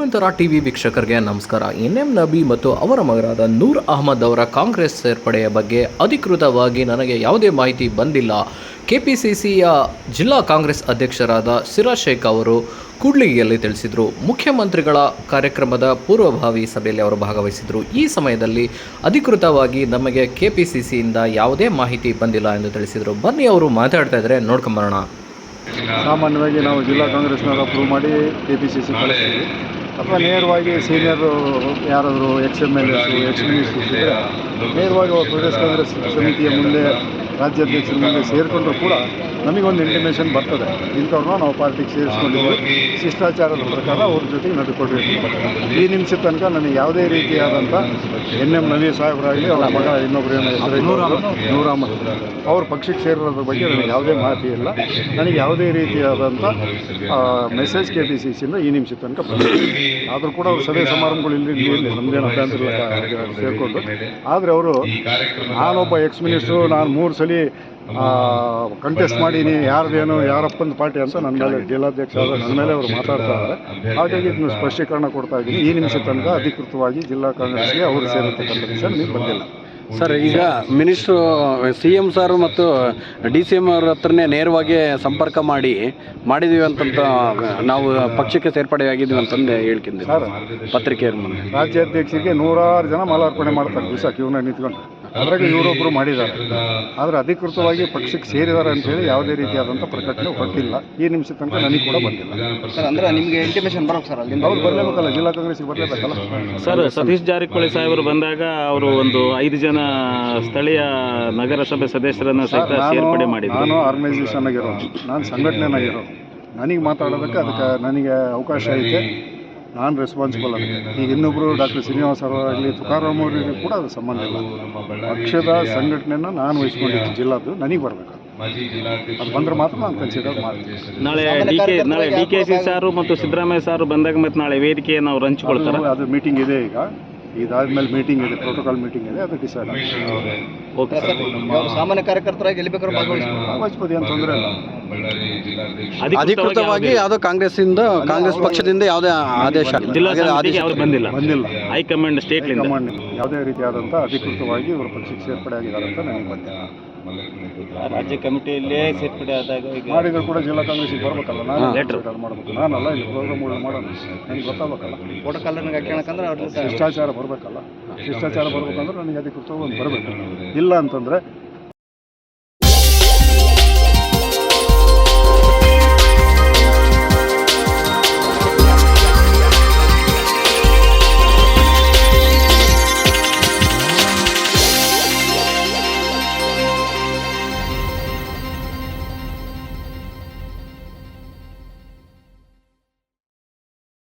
Dhanvantara TV ವೀಕ್ಷಕರಿಗೆ ನಮಸ್ಕಾರ. N M Nabi ಮತ್ತು ಅವರ ಮಗನಾದ ನೂರ್ ಅಹಮದ್ ಅವರ ಕಾಂಗ್ರೆಸ್ ಸೇರ್ಪಡೆಯ ಬಗ್ಗೆ ಅಧಿಕೃತವಾಗಿ ನನಗೆ ಯಾವುದೇ ಮಾಹಿತಿ ಬಂದಿಲ್ಲ. ಕೆಪಿಸಿಸಿಯ ಜಿಲ್ಲಾ ಕಾಂಗ್ರೆಸ್ ಅಧ್ಯಕ್ಷರಾದ ಸಿರಾಜ್ ಶೇಖ್ ಅವರು ಕೂಡ್ಲಿಗಿಯಲ್ಲಿ ತಿಳಿಸಿದರು. ಮುಖ್ಯಮಂತ್ರಿಗಳ ಕಾರ್ಯಕ್ರಮದ ಪೂರ್ವಭಾವಿ ಸಭೆಯಲ್ಲಿ ಅವರು ಭಾಗವಹಿಸಿದರು. ಈ ಸಮಯದಲ್ಲಿ ಅಧಿಕೃತವಾಗಿ ನಮಗೆ ಕೆಪಿಸಿಸಿಯಿಂದ ಯಾವುದೇ ಮಾಹಿತಿ ಬಂದಿಲ್ಲ ಎಂದು ತಿಳಿಸಿದರು. ಬನ್ನಿ, ಅವರು ಮಾತಾಡ್ತಾ ಇದ್ದಾರೆ ನೋಡ್ಕೊಂಬರೋಣ ಸಾಮಾನ್ಯವಾಗಿ ನಾವು ಜಿಲ್ಲಾ ಕಾಂಗ್ರೆಸ್ನಾಗ ಅಪ್ರೂವ್ ಮಾಡಿ ಕೆ ಪಿ ಸಿ ಸಿ ಕಳಿಸ್ತೀವಿ. ಅಥವಾ ನೇರವಾಗಿ ಸೀನಿಯರು ಯಾರಾದರೂ ex M L S, ex ministers ಇದ್ದರೆ ನೇರವಾಗಿ ಅವ್ರು ಪ್ರದೇಶ ಕಾಂಗ್ರೆಸ್ ಸಮಿತಿಯ ಮುಂದೆ ರಾಜ್ಯಾಧ್ಯಕ್ಷರ ಮುಂದೆ ಸೇರಿಕೊಂಡ್ರು ಕೂಡ ನಮಗೊಂದು ಇಂಟಿಮೇಷನ್ ಬರ್ತದೆ. ಇಂಥವ್ರನ್ನ ನಾವು ಪಾರ್ಟಿಗೆ ಸೇರಿಸ್ಕೊಂಡಿದ್ದೀವಿ. ಶಿಷ್ಟಾಚಾರದ ಪ್ರಕಾರ ಅವ್ರ ಜೊತೆಗೆ ನಡ್ಕೊಳ್ಬೇಕು ಈ ನಿಮಿಷ ತನಕ ನನಗೆ ಯಾವುದೇ ರೀತಿಯಾದಂಥ ಎನ್ ಎಂ ನವೀ ಸಾಹೇಬರಾಗಲಿ ಅವರ ಮಗ ಇನ್ನೊಬ್ಬರು ಏನೋ ಹೆಸರು ನೂರಾಮ. ಅವ್ರ ಪಕ್ಷಕ್ಕೆ ಸೇರಿರೋದ್ರ ಬಗ್ಗೆ ನನಗೆ ಯಾವುದೇ ಮಾಹಿತಿ ಇಲ್ಲ. ನನಗೆ ಯಾವುದೇ ರೀತಿಯಾದಂಥ ಮೆಸೇಜ್ ಕೆ ಪಿ ಸಿ ಸಿಯಿಂದ ಈ ನಿಮಿಷ ತನಕ ಆದರೂ ಕೂಡ ಅವರು ಸಭೆ ಸಮಾರಂಭಗಳು ಇಲ್ಲಿ ಇಲ್ಲಿ ನಮ್ಮದೇನು ಅಭ್ಯಂತರ ಸೇರಿಕೊಂಡು. ಆದರೆ ಅವರು ನಾನೊಬ್ಬ ಎಕ್ಸ್ ಮಿನಿಸ್ಟ್ರು ನಾನು ಮೂರು ಸಲ ಕಂಟೆಸ್ಟ್ ಮಾಡೀನಿ ಯಾರ್ದೇನು ಯಾರಪ್ಪನ ಪಾರ್ಟಿ ಅಂತ ನನ್ನ ಮೇಲೆ ಜಿಲ್ಲಾಧ್ಯಕ್ಷ ಆದ ನನ್ನ ಮೇಲೆ ಅವರು ಮಾತಾಡ್ತಾ ಇದ್ದಾರೆ. ಹಾಗಾಗಿ ಇದನ್ನು ಸ್ಪಷ್ಟೀಕರಣ ಕೊಡ್ತಾ ಇದ್ದೀನಿ. ಈ ನಿಮಿಷ ತನಕ ಅಧಿಕೃತವಾಗಿ ಜಿಲ್ಲಾ ಕಾಂಗ್ರೆಸ್ಗೆ ಅವರು ಸೇರಿರ್ತಕ್ಕಂಥ ವಿಷಯ ನೀವು ಬಂದಿಲ್ಲ. ಸರ್ ಈಗ ಮಿನಿಸ್ಟ್ರು ಸಿ ಎಂ ಸರ್ ಮತ್ತು ಡಿ ಸಿ ಎಂ ಅವ್ರ ಹತ್ರನೇ ನೇರವಾಗಿ ಸಂಪರ್ಕ ಮಾಡಿ ಮಾಡಿದ್ದೀವಿ ಅಂತಂತ ನಾವು ಪಕ್ಷಕ್ಕೆ ಸೇರ್ಪಡೆಯಾಗಿದ್ದೀವಿ ಅಂತಂದು ಹೇಳ್ಕೊಂಡಿದ್ದೀವಿ ಸರ್ ಪತ್ರಿಕೆಯ ಮುಂದೆ. ರಾಜ್ಯಾಧ್ಯಕ್ಷರಿಗೆ ನೂರಾರು ಜನ ಮಾಲಾರ್ಪಣೆ ಮಾಡ್ತಾರೆ. ದಿವಸ ಕ್ಯೂನ ನಿಂತ್ಕೊಂಡು. ಅದ್ರಾಗ ಇವರೊಬ್ಬರು ಮಾಡಿದ್ದಾರೆ. ಆದರೆ ಅಧಿಕೃತವಾಗಿ ಪಕ್ಷಕ್ಕೆ ಸೇರಿದ್ದಾರೆ ಅಂತೇಳಿ ಯಾವುದೇ ರೀತಿಯಾದಂಥ ಪ್ರಕಟಣೆ ಹೊರಟಿಲ್ಲ ಈ ನಿಮಿಷ ತನಕ ನನಗೆ ಕೂಡ ಬಂದಿಲ್ಲ. ಸರ್ ಅಂದ್ರೆ ನಿಮಗೆ ಇಂಟಿಮೇಷನ್ ಬರೋಕೆ ಸರ್ ಅಲ್ಲಿ ಅವ್ರು ಬರಲೇಬೇಕಲ್ಲ ಜಿಲ್ಲಾ ಕಾಂಗ್ರೆಸ್ಗೆ ಬರಲೇಬೇಕಲ್ಲ? ಸರ್ ಸತೀಶ್ ಜಾರಕಿಹೊಳಿ ಸಾಹೇಬರು ಬಂದಾಗ ಅವರು ಒಂದು ಐದು ಜನ ಸ್ಥಳೀಯ ನಗರಸಭೆ ಸದಸ್ಯರನ್ನು ಸಹಿತ ಸೇರ್ಪಡೆ ಮಾಡಿದ್ರು. ನಾನು ಆರ್ಗನೈಸೇಷನ್ ಆಗಿರೋದು. ನಾನು ಸಂಘಟನೆನಾಗಿರೋದು. ನನಗೆ ಮಾತಾಡೋದಕ್ಕೆ ಅದಕ್ಕೆ ನನಗೆ ಅವಕಾಶ ಐತೆ. ನಾನು ರೆಸ್ಪಾನ್ಸಿಬಲ್ ಅದಕ್ಕೆ ಈಗ ಇನ್ನೊಬ್ಬರು ಡಾಕ್ಟರ್ ಶ್ರೀನಿವಾಸ್ ಅವರಾಗಲಿ ತುಕಾರಾಮ್ ಅವರಿಗೆ ಕೂಡ ಅದು ಸಂಬಂಧ ಇಲ್ಲ. ಪಕ್ಷದ ಸಂಘಟನೆನ ನಾನು ವಹಿಸ್ಕೊಂಡಿದ್ದು ಜಿಲ್ಲಾದ್ದು ನನಗೆ ಬರಬೇಕು. ಅದು ಬಂದ್ರೆ ಮಾತ್ರ ನಾನು ಕನ್ಸಿಡರ್ ಮಾಡ್ತೀನಿ. ನಾಳೆ ಡಿ ಕೆ ನಾಳೆ ಡಿ ಕೆ ಸಿ ಸಾರು ಮತ್ತು ಸಿದ್ದರಾಮಯ್ಯ ಸಾರು ಬಂದಾಗ ಮತ್ತೆ ನಾಳೆ ವೇದಿಕೆಯನ್ನು ಅವ್ರು ಹಂಚಿಕೊಳ್ತಾರೆ ಅದು- ಮೀಟಿಂಗ್ ಇದೆ ಈಗ. ಇದಾದ್ಮೇಲೆ ಮೀಟಿಂಗ್ ಇದೆ ಪ್ರೋಟೋಕಾಲ್ ಮೀಟಿಂಗ್ ಇದೆ ಅದು ಡಿಸೈಡ್ ಓಕೆ ಸರ್. ಸಾಮಾನ್ಯ ಕಾರ್ಯಕರ್ತರಾಗಿ ಎಲ್ಲಿ ಬೇಕಾದ್ರೂ ಭಾಗವಹಿಸ್ಬೋದು. ಭಾಗವಹಿಸ್ಬೋದು ಏನು ತೊಂದರೆ ಇಲ್ಲ. ಅಧಿಕೃತವಾಗಿ ಯಾವುದೋ ಕಾಂಗ್ರೆಸ್ಸಿಂದ ಕಾಂಗ್ರೆಸ್ ಪಕ್ಷದಿಂದ ಯಾವುದೇ ಆದೇಶ ಬಂದಿಲ್ಲ. ಬಂದಿಲ್ಲ? ಹೈಕಮಾಂಡ್ ಸ್ಟೇಟ್ ಕಮಾಂಡ್ ಯಾವುದೇ ರೀತಿಯಾದಂಥ ಅಧಿಕೃತವಾಗಿ ಇವರು ಪಕ್ಷಕ್ಕೆ ಸೇರ್ಪಡೆ ಆಗಿದ್ದಾರೆ ಅಂತ ನನಗೆ ಬಂದಿಲ್ಲ ರಾಜ್ಯ ಕಮಿಟಿಯಲ್ಲೇ ಸೇರ್ಪಡೆ ಆದಾಗ ಈಗ ಮಾಡಿದ್ರು ಕೂಡ ಜಿಲ್ಲಾ ಕಾಂಗ್ರೆಸ್ಗೆ ಬರಬೇಕಲ್ಲ ನಾನು ಲೇಟರ್ ಮಾಡ್ಬೇಕು. ನಾನಲ್ಲ ಇಲ್ಲಿ ಪ್ರೋಗ್ರಾಮ್ಗಳು ಮಾಡೋಣ. ನನಗೆ ಗೊತ್ತಾಗಬೇಕಲ್ಲ. ಫೋಟೋಕಾಲರ್ನಾಗ ಹಾಕ್ಯಣಕಂದ್ರೆ ಅವ್ರ ಶಿಷ್ಟಾಚಾರ ಬರಬೇಕಲ್ಲ. ಶಿಷ್ಟಾಚಾರ ಬರ್ಬೇಕಂದ್ರೆ ನನಗೆ ಅಧಿಕೃತವಾಗಿ ಒಂದು ಬರಬೇಕು. ಇಲ್ಲ ಅಂತಂದರೆ